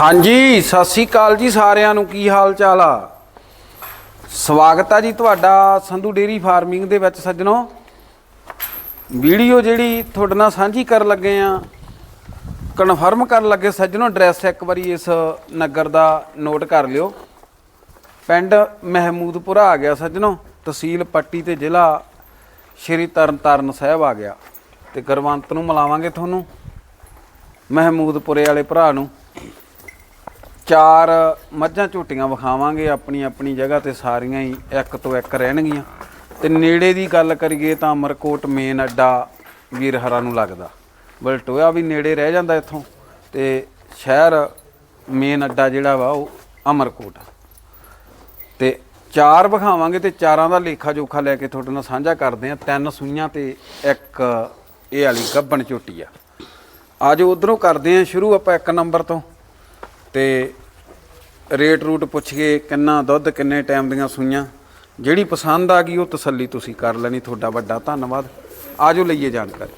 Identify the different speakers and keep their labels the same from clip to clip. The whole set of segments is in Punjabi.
Speaker 1: ਹਾਂਜੀ, ਸਤਿ ਸ੍ਰੀ ਅਕਾਲ ਜੀ ਸਾਰਿਆਂ ਨੂੰ, ਕੀ ਹਾਲ ਚਾਲ ਆ? ਸਵਾਗਤ ਆ ਜੀ ਤੁਹਾਡਾ ਸੰਧੂ ਡੇਰੀ ਫਾਰਮਿੰਗ ਦੇ ਵਿੱਚ ਸੱਜਣੋ। ਵੀਡੀਓ ਜਿਹੜੀ ਤੁਹਾਡੇ ਨਾਲ ਸਾਂਝੀ ਕਰਨ ਲੱਗੇ ਆ, ਕਨਫਰਮ ਕਰਨ ਲੱਗੇ ਸੱਜਣੋ, ਐਡਰੈਸ ਇੱਕ ਵਾਰੀ ਇਸ ਨਗਰ ਦਾ ਨੋਟ ਕਰ ਲਿਓ। ਪਿੰਡ ਮਹਿਮੂਦਪੁਰਾ ਆ ਗਿਆ ਸੱਜਣੋ, ਤਹਿਸੀਲ ਪੱਟੀ ਤੇ ਜ਼ਿਲ੍ਹਾ ਸ਼੍ਰੀ ਤਰਨਤਾਰਨ ਸਾਹਿਬ ਆ ਗਿਆ। ਤੇ ਗੁਰਵੰਤ ਨੂੰ ਮਿਲਾਵਾਂਗੇ ਤੁਹਾਨੂੰ, ਮਹਿਮੂਦਪੁਰੇ ਵਾਲੇ ਭਰਾ ਨੂੰ। ਚਾਰ ਮੱਝਾਂ ਝੋਟੀਆਂ ਵਿਖਾਵਾਂਗੇ ਆਪਣੀ ਆਪਣੀ ਜਗ੍ਹਾ ਤੇ ਸਾਰੀਆਂ ਹੀ, ਇੱਕ ਤੋਂ ਇੱਕ ਰਹਿਣਗੀਆਂ। ਤੇ ਨੇੜੇ ਦੀ ਗੱਲ ਕਰੀਏ ਤਾਂ ਅਮਰਕੋਟ ਮੇਨ ਅੱਡਾ ਵੀਰਹਰਾ ਨੂੰ ਲੱਗਦਾ। ਬਲਟੋਇਆ ਵੀ ਨੇੜੇ ਰਹਿ ਜਾਂਦਾ ਇੱਥੋਂ, ਤੇ ਸ਼ਹਿਰ ਮੇਨ ਅੱਡਾ ਜਿਹੜਾ ਵਾ ਉਹ ਅਮਰਕੋਟ ਆ। ਤੇ ਚਾਰ ਵਿਖਾਵਾਂਗੇ ਤੇ ਚਾਰਾਂ ਦਾ ਲੇਖਾ ਜੋਖਾ ਲੈ ਕੇ ਤੁਹਾਡੇ ਨਾਲ ਸਾਂਝਾ ਕਰਦੇ ਆ। ਤਿੰਨ ਸੂਈਆਂ ਤੇ ਇੱਕ ਇਹ ਵਾਲੀ ਗੱਬਣ ਝੋਟੀ ਆ। ਅੱਜ ਉਧਰੋਂ ਕਰਦੇ ਆ ਸ਼ੁਰੂ ਆਪਾਂ ਇੱਕ ਨੰਬਰ ਤੋਂ। ਤੇ ਰੇਟ ਰੂਟ ਪੁੱਛ ਕੇ ਕਿੰਨਾ ਦੁੱਧ ਕਿੰਨੇ ਟਾਈਮ ਦੀਆਂ ਸੂਈਆਂ ਜਿਹੜੀ ਪਸੰਦ ਆ ਗਈ ਉਹ ਤਸੱਲੀ ਤੁਸੀਂ ਕਰ ਲੈਣੀ ਤੁਹਾਡਾ ਵੱਡਾ ਧੰਨਵਾਦ। ਆਜੋ ਲਈਏ ਜਾਣਕਾਰੀ।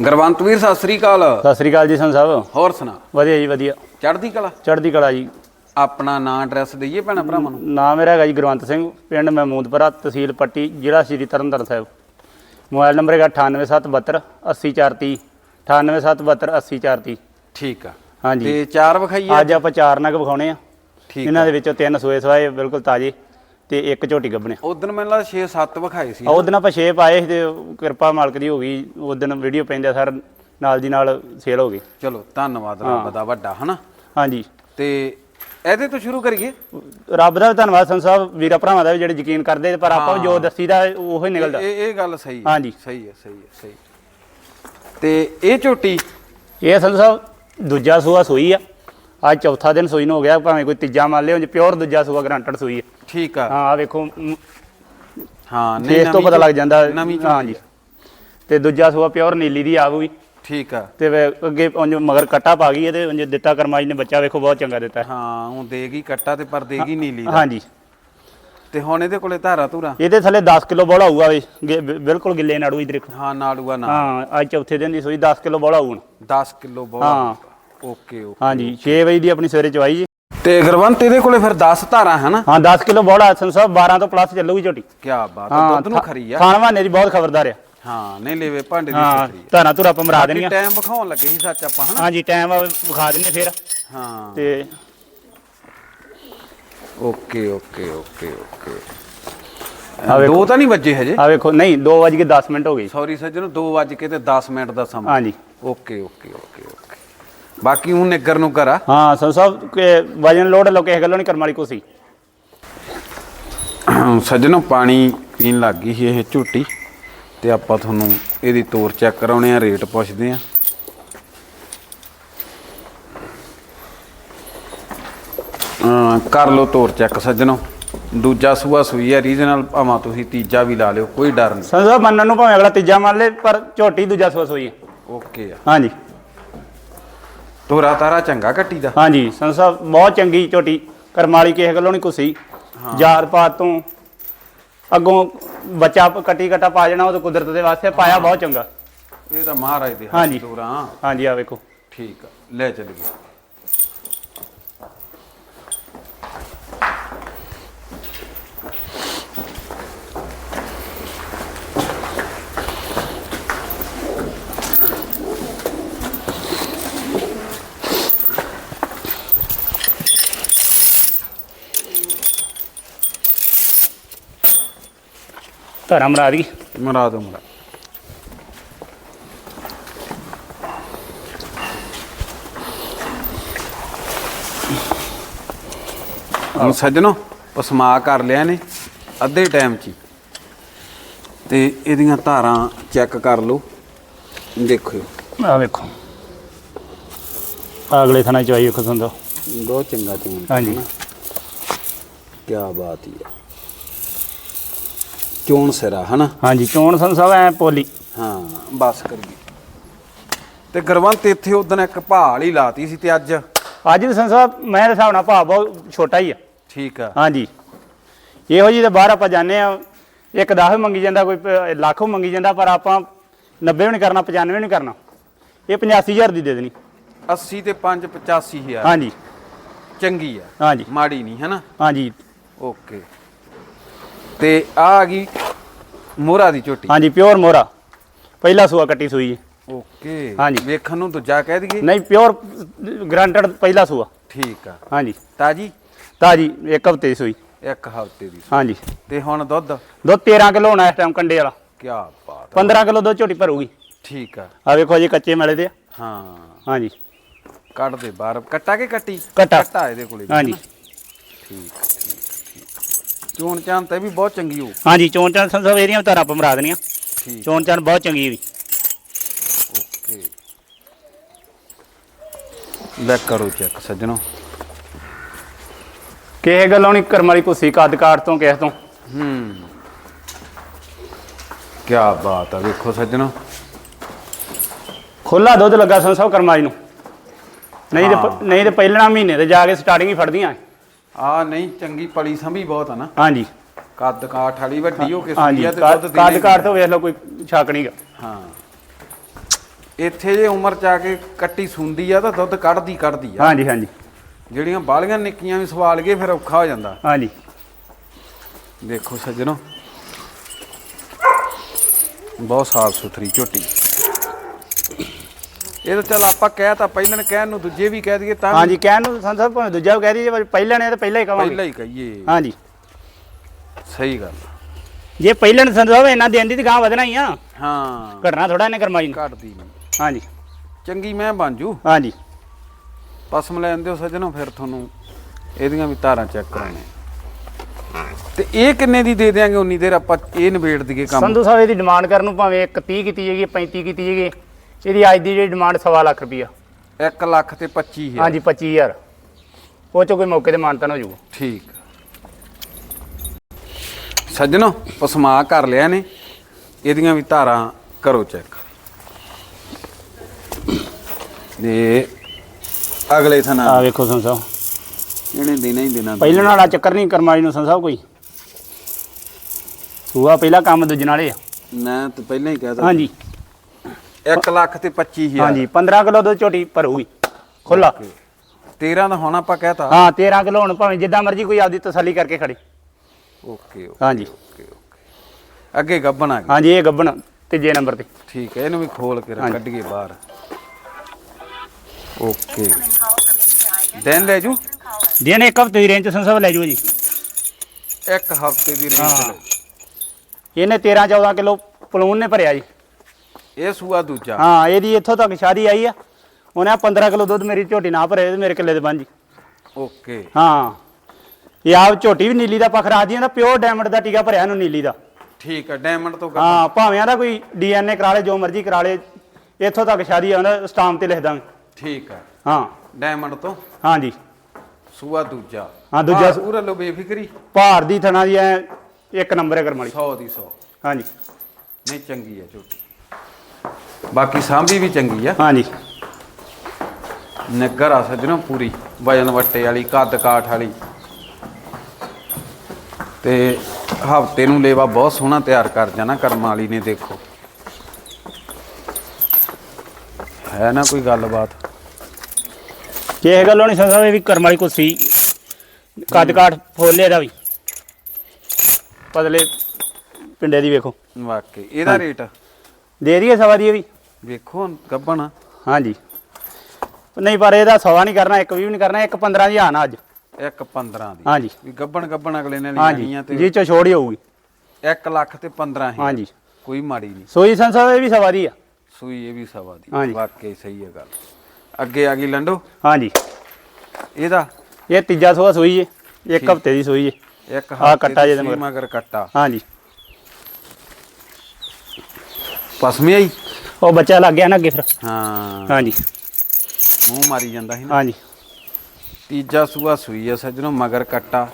Speaker 1: ਗੁਰਵੰਤ ਵੀਰ ਸਤਿ ਸ੍ਰੀ ਅਕਾਲ।
Speaker 2: ਸਤਿ ਸ੍ਰੀ ਅਕਾਲ ਜੀ ਸੰਤ ਸਾਹਿਬ।
Speaker 1: ਹੋਰ ਸੁਣਾ।
Speaker 2: ਵਧੀਆ ਜੀ ਵਧੀਆ।
Speaker 1: ਚੜ੍ਹਦੀ ਕਲਾ?
Speaker 2: ਚੜ੍ਹਦੀ ਕਲਾ ਜੀ।
Speaker 1: ਆਪਣਾ ਨਾਂ ਐਡਰੈਸ ਦਈਏ ਭੈਣਾ ਭਰਾਵਾਂ ਨੂੰ?
Speaker 2: ਨਾਮ ਮੇਰਾ ਹੈਗਾ ਜੀ ਗੁਰਵੰਤ ਸਿੰਘ ਪਿੰਡ ਮਹਿਮੂਦਪੁਰਾ ਤਹਿਸੀਲ ਪੱਟੀ ਜ਼ਿਲ੍ਹਾ ਸ਼੍ਰੀ ਤਰਨਤਾਰਨ ਸਾਹਿਬ। ਮੋਬਾਈਲ ਨੰਬਰ ਹੈਗਾ 98772 80430 98772 80430
Speaker 1: ਠੀਕ ਆ।
Speaker 2: ਹਾਂਜੀ।
Speaker 1: ਤੇ ਚਾਰ ਵਿਖਾਈਏ?
Speaker 2: ਅੱਜ ਆਪਾਂ ਚਾਰ ਨਗ ਵਿਖਾਉਣੇ ਆ।
Speaker 1: ਠੀਕ
Speaker 2: ਇਹਨਾਂ ਦੇ ਵਿੱਚੋਂ ਤਿੰਨ ਸੋਏ ਸਵਾਏ ਬਿਲਕੁਲ ਤਾਜ਼ੇ ਤੇ ਇੱਕ ਝੋਟੀ ਗੱਭਣੇ।
Speaker 1: ਉਦੋਂ ਮੈਨੂੰ ਲੱਗਦਾ 6-7 ਵਿਖਾਏ ਸੀ।
Speaker 2: ਦਿਨ ਆਪਾਂ ਛੇ ਪਾਏ ਸੀ ਤੇ ਕਿਰਪਾ ਮਾਲਕ ਦੀ ਹੋ ਗਈ। ਉਹ ਦਿਨ ਵੀਡੀਓ ਪੈਂਦੇ ਸਰ ਨਾਲ ਦੀ ਨਾਲ ਸੇਲ ਹੋ ਗਈ।
Speaker 1: ਚਲੋ ਧੰਨਵਾਦ ਰੱਬ ਦਾ ਵੱਡਾ ਹਨਾ?
Speaker 2: ਹਾਂਜੀ।
Speaker 1: ਤੇ ਇਹਦੇ ਤੋਂ ਸ਼ੁਰੂ ਕਰੀਏ?
Speaker 2: ਰੱਬ ਦਾ ਧੰਨਵਾਦ ਸੰਤ ਸਾਹਿਬ ਵੀਰਾ ਭਰਾਵਾਂ ਦਾ ਵੀ ਜਿਹੜੇ ਯਕੀਨ ਕਰਦੇ ਪਰ ਆਪਾਂ ਜੋ ਦੱਸੀਦਾ ਉਹੋ ਹੀ ਨਿਕਲਦਾ।
Speaker 1: ਇਹ ਇਹ ਗੱਲ ਸਹੀ ਹੈ।
Speaker 2: ਹਾਂਜੀ।
Speaker 1: ਸਹੀ ਹੈ ਸਹੀ ਹੈ ਸਹੀ ਤੇ ਇਹ ਝੋਟੀ?
Speaker 2: ਇਹ ਸੰਤ ਸਾਹਿਬ ਦੂਜਾ ਸੂਆ ਸੂਈ ਆ। ਅੱਜ ਚੌਥਾ ਦਿਨ ਸੂਈ ਨੂੰ ਹੋ ਗਿਆ ਭਾਵੇਂ ਕੋਈ ਤੀਜਾ ਮੰਨ ਲਿਓ ਜੇ ਪਿਓਰ ਦੂਜਾ ਸੂਆ ਗਰੰਟਡ ਸੂਈ ਹੈ
Speaker 1: ਠੀਕ ਆ।
Speaker 2: ਹਾਂ ਆ ਵੇਖੋ ਮ,
Speaker 1: ਹਾਂ
Speaker 2: ਫੇਸ ਤੋਂ
Speaker 1: ਨਵੀਂ
Speaker 2: ਪਤਾ ਲੱਗ ਜਾਂਦਾ।
Speaker 1: ਨਵੀਂ
Speaker 2: ਹਾਂ
Speaker 1: ਝੋਟੀ
Speaker 2: ਜੀ। ਤੇ ਦੂਜਾ ਸੂਆ ਪਿਓਰ ਨੀਲੀ ਦੀ ਆਊਗੀ
Speaker 1: ਠੀਕ ਆ।
Speaker 2: ਤੇ ਵੇ ਅੱਗੇ ਉਂਝ ਮਗਰ ਕੱਟਾ ਪਾ ਗਈ ਇਹਦੇ ਉਂਝ ਦਿੱਤਾ ਕਰਮਾਈ ਨੇ ਬੱਚਾ ਵੇਖੋ ਬਹੁਤ ਚੰਗਾ ਦਿੱਤਾ। ਹੈ।
Speaker 1: ਹਾਂ ਉਹ ਦੇਗੀ ਕੱਟਾ ਤੇ ਪਰ ਦੇਗੀ ਨੀਲੀ ਦਾ।
Speaker 2: ਹਾਂਜੀ
Speaker 1: ਤੇ ਹੁਣ ਇਹਦੇ ਕੋਲੇ ਧਾਰਾ ਧੂਰਾ?
Speaker 2: ਇਹਦੇ ਥੱਲੇ 10 ਕਿਲੋ ਬੋਲਾ ਹੋਊਗਾ ਵੇ ਗੇ- ਬਿ- ਬਿਲਕੁਲ ਗਿੱਲੇ ਨਾੜੂ ਇਧਰ ਦੇਖੋ
Speaker 1: ਹਾਂ ਨਾੜੂਆ ਨਾ।
Speaker 2: ਹਾਂ ਅੱਜ ਚੌਥੇ ਦਿਨ ਦੀ ਸੂਈ 10 ਕਿਲੋ ਬੋਲਾ ਹੋਊ
Speaker 1: 10 ਕਿਲੋ ਬਹੁਤ
Speaker 2: ਹਾਂ।
Speaker 1: ਓਕੇ ਓਕੇ
Speaker 2: ਹਾਂਜੀ 6 ਵਜੇ ਦੀ ਆਪਣੀ ਸਵੇਰੇ ਚਵਾਈ ਜੀ।
Speaker 1: ਤੇ ਗੁਰਵੰਤ ਇਹਦੇ ਕੋਲੇ ਫਿਰ 10 ਧਾਰਾ ਹੈ ਨਾ?
Speaker 2: ਹਾਂ 10 ਕਿਲੋ ਬੋਲਾ ਸੰਤ ਸਾਹਿਬ 12 ਤੋਂ ਪਲੱਸ ਚੱਲੂਗੀ ਝੋਟੀ।
Speaker 1: ਕੀ ਬਾਤ ਹੈ ਦੁੱਧ ਨੂੰ ਖਰੀ ਆ।
Speaker 2: ਖਾਣ ਵਾਨੇ ਦੀ ਬਹੁਤ ਖਬਰਦਾਰ ਆ।
Speaker 1: ਹਾਂ ਨਹੀਂ ਲੈਵੇ ਭਾਂਡੇ ਦੀ
Speaker 2: ਹਾਂ
Speaker 1: ਸਫਰੀ
Speaker 2: ਧਾਰਾਂ ਧੁਰਾ ਆਪਾਂ ਮਰਾ ਦੇਣੀਆਂ।
Speaker 1: ਟਾਈਮ ਵਿਖਾਉਣ ਲੱਗੇ ਸੀ ਸੱਚ ਆਪਾਂ ਹਨਾ?
Speaker 2: ਹਾਂਜੀ ਟਾਈਮ ਵਿਖਾ ਦਿੰਨੇ ਫਿਰ।
Speaker 1: ਹਾਂ।
Speaker 2: ਤੇ
Speaker 1: ਓਕੇ ਓਕੇ ਓਕੇ ਓਕੇ। ਦੋ ਤਾਂ ਨਹੀਂ ਵੱਜੇ ਹਜੇ?
Speaker 2: ਆ ਵੇਖੋ ਨਹੀਂ 2:10 ਮਿੰਟ ਹੋ ਗਈ
Speaker 1: ਸੌਰੀ ਸੱਜਣੋ 2 ਵੱਜ ਕੇ ਤੇ 10 ਮਿੰਟ ਦਾ ਸਮਾਂ।
Speaker 2: ਹਾਂਜੀ।
Speaker 1: ਓਕੇ ਓਕੇ ਓਕੇ ਓਕੇ ਬਾਕੀ ਹੁਣ ਨਿੱਗਰ ਨੂੰ ਕਰਾ।
Speaker 2: ਹਾਂ ਸੰਤ ਸਾਹਿਬ ਕਿ ਵਜਨ ਲੋਡ ਲੋ ਕਿਸੇ ਗੱਲੋਂ ਨਹੀਂ ਕਰਮ ਵਾਲੀ ਕੋਸੀ।
Speaker 1: ਸੱਜਣੋ ਪਾਣੀ ਪੀਣ ਲੱਗ ਗਈ ਸੀ ਇਹ ਝੂਟੀ ਤੇ ਆਪਾਂ ਤੁਹਾਨੂੰ ਇਹਦੀ ਤੋਰ ਚੈੱਕ ਕਰਾਉਣੇ ਆ ਰੇਟ ਪੁੱਛਦੇ ਆ। ਕਰ ਲਓ ਤੋਰ ਚੈੱਕ ਸੱਜਣੋ। ਦੂਜਾ ਸੂਆ ਸੂਈ ਆ ਰੀਜਨਲ ਭਾਵੇਂ ਤੁਸੀਂ ਤੀਜਾ ਵੀ ਲਾ ਲਿਓ ਕੋਈ ਡਰ ਨਹੀਂ।
Speaker 2: ਸੰਤ ਸਾਹਿਬ ਮੰਨਣ ਨੂੰ ਭਾਵੇਂ ਅਗਲਾ ਤੀਜਾ ਮੰਨ ਲੇ ਪਰ ਝੋਟੀ ਦੂਜਾ ਸੋਸ ਹੋਈ ਹੈ
Speaker 1: ਓਕੇ ਆ।
Speaker 2: ਹਾਂਜੀ।
Speaker 1: ਤੋਰਾ ਤਾਰਾ ਚੰਗਾ ਕੱਟੀ ਦਾ
Speaker 2: ਹਾਂਜੀ ਸੰਤ ਸਾਹਿਬ ਬਹੁਤ ਚੰਗੀ ਝੋਟੀ। ਕਰਮ ਵਾਲੀ ਕਿਸੇ ਗੱਲੋਂ ਨਹੀਂ ਕੋਸੀ। ਜਾਤ ਪਾਤ ਤੋਂ ਅੱਗੋਂ ਬੱਚਾ ਕੱਟੀ ਕਟਾ ਪਾ ਜਾਣਾ ਉਹ ਤਾਂ ਕੁਦਰਤ ਦੇ ਵਾਸਤੇ ਪਾਇਆ ਬਹੁਤ ਚੰਗਾ।
Speaker 1: ਇਹ ਤਾਂ ਮਹਾਰਾਜ ਦੇ ਹੱਥ
Speaker 2: ਹਾਂਜੀ।
Speaker 1: ਤੋਰਾ।
Speaker 2: ਹਾਂਜੀ ਆ ਵੇਖੋ।
Speaker 1: ਠੀਕ ਆ ਲੈ ਚੱਲੀਏ।
Speaker 2: ਧਾਰਾ ਮਰਾ ਦੀ
Speaker 1: ਮਰਾ ਦੋ ਮਰਾ। ਹੁਣ ਸੱਜਣੋ ਪਸਮਾ ਕਰ ਲਿਆ ਨੇ ਅੱਧੇ ਟਾਈਮ 'ਚ। ਤੇ ਇਹਦੀਆਂ ਧਾਰਾਂ ਚੈੱਕ ਕਰ ਲਓ ਦੇਖਿਓ।
Speaker 2: ਆ ਵੇਖੋ। ਅਗਲੇ ਥਾਣਾ ਚਵਾਈ ਵੇਖੋ ਸੰਦੋ।
Speaker 1: ਬਹੁਤ ਚੰਗਾ ਚੋਣ
Speaker 2: ਹਾਂਜੀ।
Speaker 1: ਕੀ ਬਾਤ ਹੈ। ਚੋਣ ਸਿਰਾ ਹਨਾ?
Speaker 2: ਹਾਂਜੀ ਚੋਣ ਸੰਤ ਸਾਹਿਬ ਐ ਪੋਲੀ।
Speaker 1: ਹਾਂ ਬਸ ਕਰੀਏ। ਤੇ ਗੁਰਵੰਤ ਇੱਥੇ ਉਦੋਂ ਇੱਕ ਭਾਲ ਹੀ ਲਾਤੀ ਸੀ ਤੇ ਅੱਜ?
Speaker 2: ਅੱਜ ਦੇ ਸੰਤ ਸਾਹਿਬ ਮੈਂ ਦੇ ਹਿਸਾਬ ਨਾਲ ਭਾਅ ਬਹੁਤ ਛੋਟਾ ਹੀ ਆ।
Speaker 1: ਠੀਕ ਆ।
Speaker 2: ਹਾਂਜੀ। ਇਹੋ ਜੀ ਤੇ ਬਾਹਰ ਆਪਾਂ ਜਾਂਦੇ ਆ ਇੱਕ 10 ਮੰਗੀ ਜਾਂਦਾ ਕੋਈ ਪ- ਲੱਖ ਮੰਗੀ ਜਾਂਦਾ ਪਰ ਆਪਾਂ 90 ਵੀ ਨਹੀਂ ਕਰਨਾ 95 ਵੀ ਨਹੀਂ ਕਰਨਾ। ਇਹ 85000 ਦੀ ਦੇ ਦੇਣੀ।
Speaker 1: 80 ਤੇ 5 85000
Speaker 2: ਹਾਂਜੀ।
Speaker 1: ਚੰਗੀ ਆ।
Speaker 2: ਹਾਂਜੀ।
Speaker 1: ਮਾੜੀ ਨਹੀਂ ਹੈ ਨਾ
Speaker 2: ਹਾਂਜੀ।
Speaker 1: ਓਕੇ। ਤੇ ਆ ਆ ਗਈ ਮੋਹਰਾ ਦੀ ਝੋਟੀ।
Speaker 2: ਹਾਂਜੀ ਪਿਓਰ ਮੋਰਾ ਪਹਿਲਾ ਸੂਆ ਕੱਟੀ ਸੂਈ ਹੈ
Speaker 1: ਓਕੇ
Speaker 2: ਹਾਂਜੀ।
Speaker 1: ਵੇਖਣ ਨੂੰ ਦੂਜਾ ਕਹਿ ਦਈਏ।
Speaker 2: ਨਹੀਂ ਪਿਓਰ ਗਰੰਟਡ ਪਹਿਲਾ ਸੂਆ।
Speaker 1: ਠੀਕ ਆ।
Speaker 2: ਹਾਂਜੀ।
Speaker 1: ਤਾਜੀ?
Speaker 2: ਤਾਜੀ ਇੱਕ ਹਫ਼ਤੇ ਦੀ ਸੂਈ।
Speaker 1: ਇੱਕ ਹਫ਼ਤੇ ਦੀ
Speaker 2: ਹਾਂਜੀ।
Speaker 1: ਤੇ ਹੁਣ ਦੁੱਧ?
Speaker 2: ਦੁੱਧ 13 ਕਿਲੋ ਹੋਣਾ ਇਸ ਟਾਈਮ ਕੰਡੇ ਵਾਲਾ।
Speaker 1: ਕੀ ਬਾਤ ਆ।
Speaker 2: 15 ਕਿਲੋ ਦੁੱਧ ਝੋਟੀ ਭਰੂਗੀ।
Speaker 1: ਠੀਕ ਆ।
Speaker 2: ਆ ਵੇਖੋ ਜੀ ਕੱਚੇ ਮਾਲੇ ਦੇ ਆ।
Speaker 1: ਹਾਂ।
Speaker 2: ਹਾਂਜੀ।
Speaker 1: ਕੱਢ ਦੇ ਬਾਹਰ। ਕੱਟਾ ਕੇ ਕੱਟੀ?
Speaker 2: ਕੱਟਾ।
Speaker 1: ਕੱਟਾ ਇਹਦੇ ਕੋਲੇ। ਵੀ,
Speaker 2: ਹਾਂਜੀ।
Speaker 1: ਠੀਕ ਠੀਕ ਚੋਣ ਚਾਂ ਤੇ ਵੀ ਬਹੁਤ ਚੰਗੀ ਹੋ
Speaker 2: ਹਾਂਜੀ ਚੋਣ ਚਾਣ ਸੰਸਵ ਇਹਦੀਆਂ ਧਾਰਾਂ ਭਮਰਾ ਦੇਣੀਆਂ।
Speaker 1: ਠੀਕ।
Speaker 2: ਚੋਣ ਚਾਣ ਬਹੁਤ ਚੰਗੀ ਹੈ
Speaker 1: ਓਕੇ। ਲੈ ਕਰੋ ਚੈੱਕ ਸੱਜਣੋ।
Speaker 2: ਕਿਸੇ ਗੱਲੋਂ ਨਹੀਂ ਕਰਮ ਵਾਲੀ ਕੁੱਸੀ ਕੱਦ ਕਾਟ ਤੋਂ ਕਿਸੇ ਤੋਂ?
Speaker 1: ਹੂੰ। ਕੀ ਬਾਤ ਆ ਵੇਖੋ ਸੱਜਣੋ।
Speaker 2: ਖੁੱਲਾ ਦੁੱਧ ਲੱਗਾ ਸੰਸਵ ਕਰਮ ਵਾਲੀ ਨੂੰ। ਨਹੀਂ ਤੇ। ਨਹੀਂ ਤੇ ਪਹਿਲਣਾ ਮਹੀਨੇ ਤੇ ਜਾ ਕੇ ਸਟਾਰਟਿੰਗ ਹੀ ਫੜਦੀਆਂ।
Speaker 1: ਆ ਨਹੀਂ ਚੰਗੀ ਪਲੀ ਸੰਭੀ ਬਹੁਤ ਆ ਨਾ।
Speaker 2: ਹਾਂਜੀ।
Speaker 1: ਕੱਦ ਕਾਠ ਵਾਲੀ ਵੱਡੀ ਹੋ ਕੇ
Speaker 2: ਹਾਂਜੀ
Speaker 1: ਸੂਈ ਆ ਤੇ ਦੁੱਧ ਦੇਣਾ ਹੀ
Speaker 2: ਕਾਟ ਤੋਂ ਵੇਖ ਲਓ ਕੋਈ ਛਾਕ ਨਹੀਂਗਾ
Speaker 1: ਹਾਂ। ਇੱਥੇ ਜੇ ਉਮਰ ਚ ਆ ਕੇ ਕੱਟੀ ਸੁੰਦੀ ਆ ਤਾਂ ਦੁੱਧ ਕੱਢਦੀ ਕੱਢਦੀ ਆ।
Speaker 2: ਹਾਂਜੀ ਹਾਂਜੀ।
Speaker 1: ਜਿਹੜੀਆਂ ਬਾਲੀਆਂ ਨਿੱਕੀਆਂ ਵੀ ਸਵਾਲ ਗਏ ਫਿਰ ਔਖਾ ਹੋ ਜਾਂਦਾ।
Speaker 2: ਹਾਂਜੀ।
Speaker 1: ਦੇਖੋ ਸੱਜਣੋ। ਬਹੁਤ ਸਾਫ਼ ਸੁਥਰੀ ਝੋਟੀ। ਇਹ ਤਾਂ ਚੱਲ ਆਪਾਂ ਕਹਿ ਤਾਂ ਪਹਿਲਾਂ ਕਹਿਣ ਨੂੰ ਦੂਜੇ ਵੀ ਕਹਿ ਦਈਏ ਤਾਂ
Speaker 2: ਹਾਂਜੀ ਕਹਿਣ ਨੂੰ ਸੰਸਵ ਭਾਵੇਂ ਦੂਜਾ ਵੀ ਕਹਿ ਦਈਏ ਪਰ ਪਹਿਲਾਂ ਨੇ ਤਾਂ ਪਹਿਲਾਂ ਹੀ ਕਵਾਂਗੇ।
Speaker 1: ਪਹਿਲਾਂ ਹੀ ਕਹੀਏ।
Speaker 2: ਹਾਂਜੀ।
Speaker 1: ਸਹੀ ਗੱਲ
Speaker 2: ਜੇ ਪਹਿਲਾਂ ਨੇ ਸੰਸਵ ਇਹਨਾਂ ਦੇਣ ਦੀ ਤਾਂ ਗਾਂ ਵਧਣਾ ਹੀ ਆ।
Speaker 1: ਹਾਂ।
Speaker 2: ਘਟਣਾ ਥੋੜਾ ਇਹਨੇ ਕਰਮਾਈ ਨੂੰ।
Speaker 1: ਘਟਦੀ ਨਹੀਂ।
Speaker 2: ਹਾਂਜੀ।
Speaker 1: ਚੰਗੀ ਮੈਂ ਬਣ ਜੂ।
Speaker 2: ਹਾਂਜੀ।
Speaker 1: ਪਸਮ ਲੈਣ ਦਿਓ ਸੱਜਣੋ ਫਿਰ ਤੁਹਾਨੂੰ ਇਹਦੀਆਂ ਵੀ ਧਾਰਾਂ ਚੈੱਕ ਕਰਾਉਣੇ ਤੇ ਇਹ ਕਿੰਨੇ ਦੀ ਦੇ ਦਿਆਂਗੇ? ਉਨੀ ਦੇਰ ਆਪਾਂ ਇਹ ਨਿਬੇੜ ਦਈਏ ਕੰਮ।
Speaker 2: ਸੰਧੂ ਸਾਹਿਬ ਇਹਦੀ ਡਿਮਾਂਡ ਕਰਨ ਨੂੰ ਭਾਵੇਂ ਇੱਕ 30 ਕੀਤੀ ਜਾਏਗੀ 35 ਕੀਤੀ ਜਾਏਗੀ। ਇਹਦੀ ਅੱਜ ਦੀ ਜਿਹੜੀ ਡਿਮਾਂਡ ਸਵਾ ਲੱਖ ਰੁਪਈਆ।
Speaker 1: 1 ਲੱਖ ਤੇ 25000
Speaker 2: ਹਾਂਜੀ 25000 ਉਹ ਚੋਂ ਕੋਈ ਮੌਕੇ ਤੇ ਮਾਨਤਨ ਹੋ ਜਾਊਗਾ
Speaker 1: ਠੀਕ। ਸੱਜਣੋ ਪਸਮਾ ਕਰ ਲਿਆ ਨੇ। ਇਹਦੀਆਂ ਵੀ ਧਾਰਾਂ ਕਰੋ ਚੈੱਕ। ਇਹ ਅਗਲੇ ਥਣਾ
Speaker 2: ਆ ਵੇਖੋ ਸੰਧੂ ਸਾਹਿਬ।
Speaker 1: ਇਹਨੇ ਦੇਣਾ ਹੀ ਦੇਣਾ।
Speaker 2: ਪਹਿਲਾਂ ਵਾਲਾ ਚੱਕਰ ਨਹੀਂ ਕਰਮਾਈ ਨੂੰ ਸੰਧੂ ਸਾਹਿਬ ਕੋਈ। ਸੂਆ ਪਹਿਲਾ ਕੰਮ ਦੂਜੇ ਨਾਲੇ ਆ।
Speaker 1: ਮੈਂ ਤਾਂ ਪਹਿਲਾਂ ਹੀ ਕਹਿਤਾ
Speaker 2: ਹਾਂਜੀ।
Speaker 1: 1 ਲੱਖ ਤੇ 25000
Speaker 2: ਹਾਂਜੀ 15 ਕਿਲੋ ਦੁੱਧ ਝੋਟੀ ਭਰੂਗੀ ਖੁੱਲਾ
Speaker 1: 13 ਦਾ ਹੁਣ ਆਪਾਂ ਕਹਿਤਾ
Speaker 2: ਹਾਂ 13 ਕਿਲੋ ਹੁਣ ਭਾਵੇਂ ਜਿੱਦਾਂ ਮਰਜ਼ੀ ਕੋਈ ਆਪਦੀ ਤਸੱਲੀ ਕਰਕੇ ਖੜੇ।
Speaker 1: ਓਕੇ ਓਕੇ
Speaker 2: ਹਾਂਜੀ।
Speaker 1: Okay okay. ਅੱਗੇ ਗੱਬਣ ਆ ਗਈ।
Speaker 2: ਹਾਂਜੀ ਇਹ ਗੱਬਣ ਤੀਜੇ ਨੰਬਰ ਤੇ।
Speaker 1: ਠੀਕ ਹੈ ਇਹਨੂੰ ਵੀ ਖੋਲ ਕੇ ਕੱਢੀਏ ਬਾਹਰ। ਓਕੇ। ਦਿਨ ਲੈ ਜੂ?
Speaker 2: ਦਿਨ ਇੱਕ ਹਫ਼ਤੇ ਦੀ ਰੇਂਜ ਸਾਹਿਬ ਲੈ ਜਾਓ ਜੀ।
Speaker 1: ਇੱਕ ਹਫ਼ਤੇ ਦੀ ਰੇਂਜ
Speaker 2: ਇਹਨੇ 13 14 ਕਿਲੋ ਪਲੂਨ ਨੇ ਭਰਿਆ ਜੀ।
Speaker 1: ਇਹ ਸੂਆ ਦੂਜਾ।
Speaker 2: ਹਾਂ ਇਹਦੀ ਇੱਥੋਂ ਤੱਕ ਸ਼ਾਦੀ ਆਈ ਆ। ਉਹਨੇ 15 ਕਿਲੋ ਦੁੱਧ ਮੇਰੀ ਝੋਟੀ ਨਾ ਭਰੇ ਤੇ ਮੇਰੇ ਕਿੱਲੇ ਦੇ ਬੰਜੀ
Speaker 1: ਓਕੇ।
Speaker 2: ਹਾਂ। ਇਹ ਆਪ ਝੋਟੀ ਵੀ ਨੀਲੀ ਦਾ ਪਖਰਾ ਦੀ ਇਹਦਾ ਪਿਓਰ ਡਾਇਮੰਡ ਦਾ ਟੀਕਾ ਭਰਿਆ ਇਹਨੂੰ ਨੀਲੀ ਦਾ।
Speaker 1: ਠੀਕ ਹੈ ਡਾਇਮੰਡ ਤੋਂ ਗੱਬਣ
Speaker 2: ਹਾਂ ਭਾਵੇਂ ਦਾ ਕੋਈ ਡੀਐਨਏ ਕਰਾ ਲੇ ਜੋ ਮਰਜ਼ੀ ਕਰਾ ਲੇ ਇੱਥੋਂ ਤੱਕ ਸ਼ਾਦੀ ਆ ਉਹਨਾਂ ਸਟਾਮ ਤੇ ਲਿਖ ਦਾਂਗੇ।
Speaker 1: ਠੀਕ ਹੈ
Speaker 2: ਹਾਂ।
Speaker 1: ਡਾਇਮੰਡ ਤੋਂ?
Speaker 2: ਹਾਂਜੀ
Speaker 1: ਸੂਆ ਦੂਜਾ।
Speaker 2: ਹਾਂ, ਦੂਜਾ ਸੂ-
Speaker 1: ਪੂਰਾ ਲੋ ਬੇਫਿਕਰੀ।
Speaker 2: ਭਾਰ ਦੀ ਥਣਾ ਦੀ ਐ ਇੱਕ ਨੰਬਰ ਹੈ ਕਰਮਾਲੀ
Speaker 1: 100 ਦੀ 100
Speaker 2: ਹਾਂਜੀ
Speaker 1: ਨਹੀਂ ਚੰਗੀ ਹੈ ਝੋਟੀ। ਬਾਕੀ ਸਾਂਭੀ ਵੀ ਚੰਗੀ ਆ।
Speaker 2: ਹਾਂਜੀ।
Speaker 1: ਨਗਰ ਆ ਸੱਜਣੋ ਪੂਰੀ ਵਜਨ ਵੱਟੇ ਵਾਲੀ ਕੱਦ ਕਾਠ ਵਾਲੀ। ਤੇ ਹਫ਼ਤੇ ਨੂੰ ਲੇਵਾ ਬਹੁਤ ਸੋਹਣਾ ਤਿਆਰ ਕਰ ਜਾਣਾ ਕਰਮ ਵਾਲੀ ਨੇ ਦੇਖੋ। ਹੈ ਨਾ ਕੋਈ ਗੱਲਬਾਤ?
Speaker 2: ਜੇ ਇਹ ਗੱਲੋਂ ਨਹੀਂ ਸੰਸਾ ਇਹ ਵੀ ਕਰਮਾਲੀ ਕੁੱਸੀ ਕੱਦ ਕਾਠ ਫੋਲੇ ਦਾ ਵੀ। ਪਤਲੇ ਪਿੰਡੇ ਦੀ ਵੇਖੋ।
Speaker 1: ਵਾਕਈ ਇਹਦਾ ਰੇਟ?
Speaker 2: ਦੇ ਦਈਏ ਸਵਾ ਦੀ ਇਹ ਵੀ।
Speaker 1: ਵੇਖੋ ਹੁਣ ਗੱਬਣ।
Speaker 2: ਹਾਂਜੀ। ਨਹੀਂ ਪਰ ਇਹਦਾ ਸਵਾ ਨਹੀਂ ਕਰਨਾ ਇੱਕ ਵੀ ਨਹੀਂ ਕਰਨਾ ਇੱਕ 15 ਦੀ ਆਣਾ ਅੱਜ।
Speaker 1: ਇੱਕ 15 ਦੀ।
Speaker 2: ਹਾਂਜੀ।
Speaker 1: ਵੀ ਗੱਬਣ ਗੱਬਣ ਅਗਲੇ ਨੇ
Speaker 2: ਹਾਂਜੀ।
Speaker 1: ਲੈਣੀਆਂ ਤੇ
Speaker 2: ਜੀ ਚੋ ਛੋੜ ਹੀ ਹੋਊਗੀ।
Speaker 1: 1 ਲੱਖ ਤੇ 15 ਹੀ
Speaker 2: ਹਾਂਜੀ।
Speaker 1: ਕੋਈ ਮਾੜੀ ਨਹੀਂ।
Speaker 2: ਸੋਈ ਸੰਸਾ ਇਹ ਵੀ ਸਵਾ ਦੀ ਆ।
Speaker 1: ਸੂਈ ਇਹ ਵੀ ਸਵਾ ਦੀ।
Speaker 2: ਹਾਂਜੀ।
Speaker 1: ਵਾਕਈ ਸਹੀ ਹੈ ਗੱਲ। ਅੱਗੇ ਆ ਗਈ ਲੰਡੋ।
Speaker 2: ਹਾਂਜੀ।
Speaker 1: ਇਹਦਾ?
Speaker 2: ਇਹ ਤੀਜਾ ਸੋਆ ਸੋਈ ਜੇ ਇੱਕ ਹਫ਼ਤੇ ਦੀ ਸੋਈ ਜੇ
Speaker 1: ਇੱਕ
Speaker 2: ਆਹ ਕੱਟਾ ਜਿਹਦੇ ਮਗਰ।
Speaker 1: ਮਗਰ ਕੱਟਾ।
Speaker 2: ਹਾਂਜੀ।
Speaker 1: ਪਸਮੀ ਆਈ
Speaker 2: ਉਹ ਬੱਚਾ ਲੱਗ ਗਿਆ ਨਾ ਅੱਗੇ ਫਿਰ।
Speaker 1: ਹਾਂ।
Speaker 2: ਹਾਂਜੀ।
Speaker 1: ਮੂੰਹ ਮਾਰੀ ਜਾਂਦਾ ਸੀ ਨਾ।
Speaker 2: ਹਾਂਜੀ।
Speaker 1: ਤੀਜਾ ਸੂਆ ਸੂਈ ਆ ਸੱਜਣੋ ਮਗਰ ਕੱਟਾ।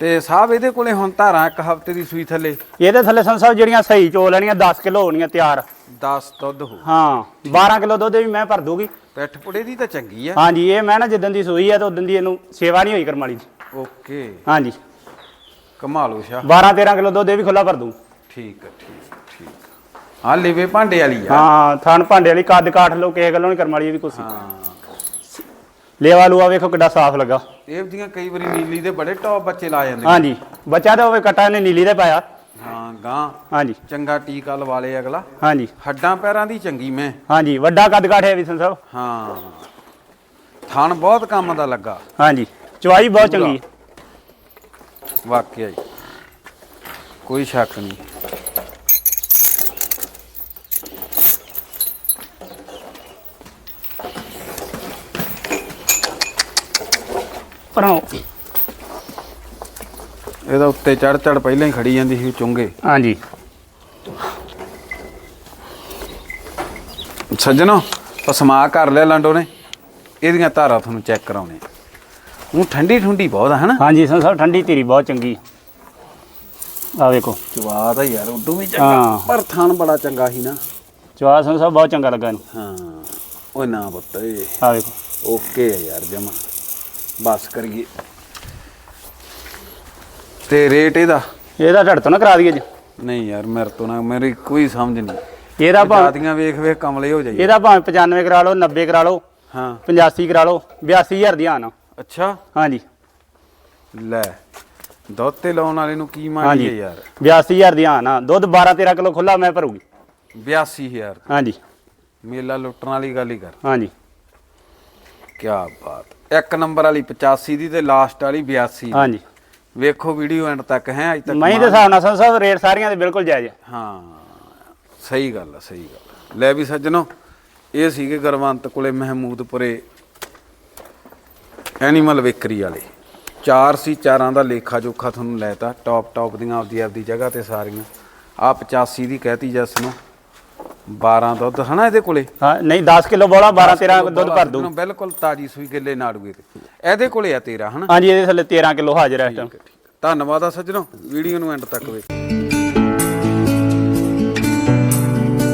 Speaker 1: ਤੇ ਸਾਹਿਬ ਇਹਦੇ ਕੋਲੇ ਹੁਣ ਧਾਰਾਂ ਇੱਕ ਹਫ਼ਤੇ ਦੀ ਸੂਈ ਥੱਲੇ।
Speaker 2: ਇਹਦੇ ਥੱਲੇ ਸੰਸਾ ਸਾਹਿਬ ਜਿਹੜੀਆਂ ਸਹੀ ਚੋ ਲੈਣੀਆਂ 10 ਕਿਲੋ ਹੋਣੀਆਂ ਤਿਆਰ।
Speaker 1: 10 ਦੁੱਧ ਹੋ।
Speaker 2: ਹਾਂ 12 ਕਿਲੋ ਦੁੱਧ ਵੀ ਮੈਂ ਭਰ ਦੂਗੀ
Speaker 1: ਪਿੱਠ ਪੁੜੇ ਦੀ ਤਾਂ ਚੰਗੀ ਆ।
Speaker 2: ਹਾਂਜੀ ਇਹ ਮੈਂ ਨਾ ਜਿੱਦਣ ਦੀ ਸੋਈ ਆ ਤਾਂ ਉਦੋਂ ਦੀ ਇਹਨੂੰ ਸੇਵਾ ਨਹੀਂ ਹੋਈ ਕਰਮਾਲੀ ਦੀ।
Speaker 1: ਓਕੇ।
Speaker 2: ਹਾਂਜੀ।
Speaker 1: ਕਮਾਲੋ ਸ਼ਾ
Speaker 2: 12 13 ਕਿਲੋ ਦੁੱਧ ਇਹ ਵੀ ਖੁੱਲਾ ਭਰ ਦੂੰ
Speaker 1: ਠੀਕ ਆ ਠੀਕ ਠੀਕ ਆ ਲੇਵੇ ਭਾਂਡੇ ਵਾਲੀ ਆ।
Speaker 2: ਹਾਂ ਥਣ ਭਾਂਡੇ ਵਾਲੀ ਕੱਦ ਕਾਠ ਲੋ ਕਿਸੇ ਗੱਲੋਂ ਨਹੀਂ ਕਰਮਾਲੀ ਇਹ ਵੀ ਕੁਛ
Speaker 1: ਹਾਂ।
Speaker 2: ਲੇਵਾ ਲੂਆ ਵੇਖੋ ਕਿੱਡਾ ਸਾਫ਼ ਲੱਗਾ।
Speaker 1: ਇਹ ਦੀਆਂ ਕਈ ਵਾਰੀ ਨੀਲੀ ਦੇ ਬੜੇ ਟੌਪ ਬੱਚੇ ਲਾ ਜਾਂਦੇ
Speaker 2: ਹਾਂਜੀ ਬੱਚਾ ਤਾਂ ਹੋਵੇ ਕਟਾ ਨੇ ਨੀਲੀ ਦੇ ਪਾਇਆ।
Speaker 1: ਹਾਂ ਗਾਂ।
Speaker 2: ਹਾਂਜੀ।
Speaker 1: ਚੰਗਾ ਟੀਕਾ ਲਵਾ ਲੇ ਅਗਲਾ।
Speaker 2: ਹਾਂਜੀ।
Speaker 1: ਹੱਡਾਂ ਪੈਰਾਂ ਦੀ ਚੰਗੀ ਮੈਂ।
Speaker 2: ਹਾਂਜੀ ਵੱਡਾ ਕੱਦ ਕਾਠ ਹੈ ਵਿਸਨ ਸਾਹਿਬ।
Speaker 1: ਹਾਂ। ਥਣ ਬਹੁਤ ਕੰਮ ਦਾ ਲੱਗਾ।
Speaker 2: ਹਾਂਜੀ ਚਵਾਈ ਬਹੁਤ ਚੰਗੀ।
Speaker 1: ਵਾਕਿਆ ਹੀ ਕੋਈ ਸ਼ੱਕ ਨਹੀਂ।
Speaker 2: ਪਰੋਂ
Speaker 1: ਇਹਦਾ ਉੱਤੇ ਚੜ ਚੜ ਪਹਿਲਾਂ ਹੀ ਖੜੀ ਜਾਂਦੀ ਸੀ ਉਹ ਚੁੰਗੇ।
Speaker 2: ਹਾਂਜੀ।
Speaker 1: ਸੱਜਣੋ ਪਸਮਾ ਕਰ ਲਿਆ ਲੰਡੋ ਨੇ। ਇਹਦੀਆਂ ਧਾਰਾਂ ਤੁਹਾਨੂੰ ਚੈੱਕ ਕਰਾਉਣੇ ਉਹ ਠੰਡੀ ਠੁੰਡੀ ਬਹੁਤ ਆ ਹਨਾ?
Speaker 2: ਹਾਂਜੀ ਵਿਸਨ ਸਾਹਿਬ ਠੰਡੀ ਧੀਰੀ ਬਹੁਤ ਚੰਗੀ। ਆ ਵੇਖੋ।
Speaker 1: ਜਵਾਦ ਆ ਯਾਰ ਉਦੋਂ ਵੀ
Speaker 2: ਹਾਂ।
Speaker 1: ਪਰ ਥਣ ਬੜਾ ਚੰਗਾ ਸੀ ਨਾ।
Speaker 2: ਚਵਾ ਵਿਸਨ ਸਾਹਿਬ ਬਹੁਤ ਚੰਗਾ ਲੱਗਾ ਇਹਨੂੰ।
Speaker 1: ਹਾਂ। ਓਏ ਨਾ ਪੁੱਤ
Speaker 2: ਆ ਵੇਖੋ।
Speaker 1: ਓਕੇ ਆ ਯਾਰ ਜਮਾ। ਬਸ ਕਰੀਏ ਤੇ ਰੇਟ ਇਹਦਾ?
Speaker 2: ਇਹਦਾ ਢੜ ਤੋਂ ਨਾ ਕਰਾ ਦਈਏ ਜੀ।
Speaker 1: ਨਹੀਂ ਯਾਰ ਮੇਰੇ ਤੋਂ ਨਾ ਮੇਰੀ ਕੋਈ ਸਮਝ ਨਹੀਂ।
Speaker 2: ਇਹਦਾ ਭਾਵੇਂ
Speaker 1: ਜਾਦੀਆਂ ਵੇਖ ਵੇਖ ਕਮਲੇ ਹੋ ਜਾਈਏ।
Speaker 2: ਇਹਦਾ ਭਾਵੇਂ 95 ਕਰਾ ਲਓ 90 ਕਰਾ ਲਓ
Speaker 1: ਹਾਂ।
Speaker 2: 85 ਕਰਾ ਲਓ 82000 ਦੀ ਆਣਾ
Speaker 1: ਅੱਛਾ।
Speaker 2: ਹਾਂਜੀ।
Speaker 1: ਲੈ ਦੁੱਧ ਤੇ ਲਾਉਣ ਵਾਲੇ ਨੂੰ ਕੀ ਮੰਗੀਏ
Speaker 2: ਹਾਂਜੀ।
Speaker 1: ਯਾਰ।
Speaker 2: 82000 ਦੀ ਆਣਾ ਦੁੱਧ 12 13 ਕਿਲੋ ਖੁੱਲਾ ਮੈਂ ਭਰੂਗੀ।
Speaker 1: 82000
Speaker 2: ਹਾਂਜੀ।
Speaker 1: ਮੇਲਾ ਲੁੱਟਣ ਵਾਲੀ ਗੱਲ ਹੀ ਕਰ।
Speaker 2: ਹਾਂਜੀ।
Speaker 1: ਕੀ ਬਾਤ। ਇੱਕ ਨੰਬਰ ਵਾਲੀ 85 ਦੀ ਤੇ ਲਾਸਟ ਵਾਲੀ 82
Speaker 2: ਹਾਂਜੀ।
Speaker 1: ਵੇਖੋ ਵੀਡੀਓ ਐਂਡ ਤੱਕ ਹੈ ਅਜ ਤੱਕ
Speaker 2: ਮੈਂ ਦੇ ਹਿਸਾਬ ਨਾਲ ਸੰਤ ਸਾਹਿਬ ਰੇਟ ਸਾਰੀਆਂ ਦੇ ਬਿਲਕੁਲ ਜਾਇਜ਼ ਹੈ
Speaker 1: ਹਾਂ ਸਹੀ ਗੱਲ ਆ ਸਹੀ ਗੱਲ। ਲੈ ਵੀ ਸੱਜਣੋ ਇਹ ਸੀਗੇ ਗੁਰਵੰਤ ਕੋਲੇ ਮਹਿਮੂਦਪੁਰੇ ਐਨੀਮਲ ਵੇਕਰੀ ਵਾਲੇ। ਚਾਰ ਸੀ ਚਾਰਾਂ ਦਾ ਲੇਖਾ ਜੋਖਾ ਤੁਹਾਨੂੰ ਲੈਤਾ ਟੌਪ ਟੌਪ ਦੀਆਂ ਆਪਦੀ ਆਪਦੀ ਜਗ੍ਹਾ ਤੇ ਸਾਰੀਆਂ। ਆ 85 ਦੀ ਕਹਿਤੀ ਜਸ ਨੂੰ। 12 ਦੁੱਧ ਹਨਾ ਇਹਦੇ ਕੋਲੇ?
Speaker 2: ਹਾਂ ਨਹੀਂ 10 ਕਿਲੋ ਬੋਲਾ 12 13 ਦੁੱਧ ਭਰ ਦੂ
Speaker 1: ਬਿਲਕੁਲ ਤਾਜੀ ਸੂਈ ਗਿੱਲੇ ਨਾੜੂਏ ਤੇ। ਇਹਦੇ ਕੋਲੇ ਆ ਤੇਰਾ ਹਨਾ?
Speaker 2: ਹਾਂਜੀ ਇਹਦੇ ਥੱਲੇ 13 ਕਿਲੋ ਹਾਜ਼ਰ ਹੈ ਇਸ ਟਾਈਮ
Speaker 1: ਧੰਨਵਾਦ ਆ ਸੱਜਣੋ ਵੀਡੀਓ ਨੂੰ ਐਂਡ ਤੱਕ ਵੇਖ।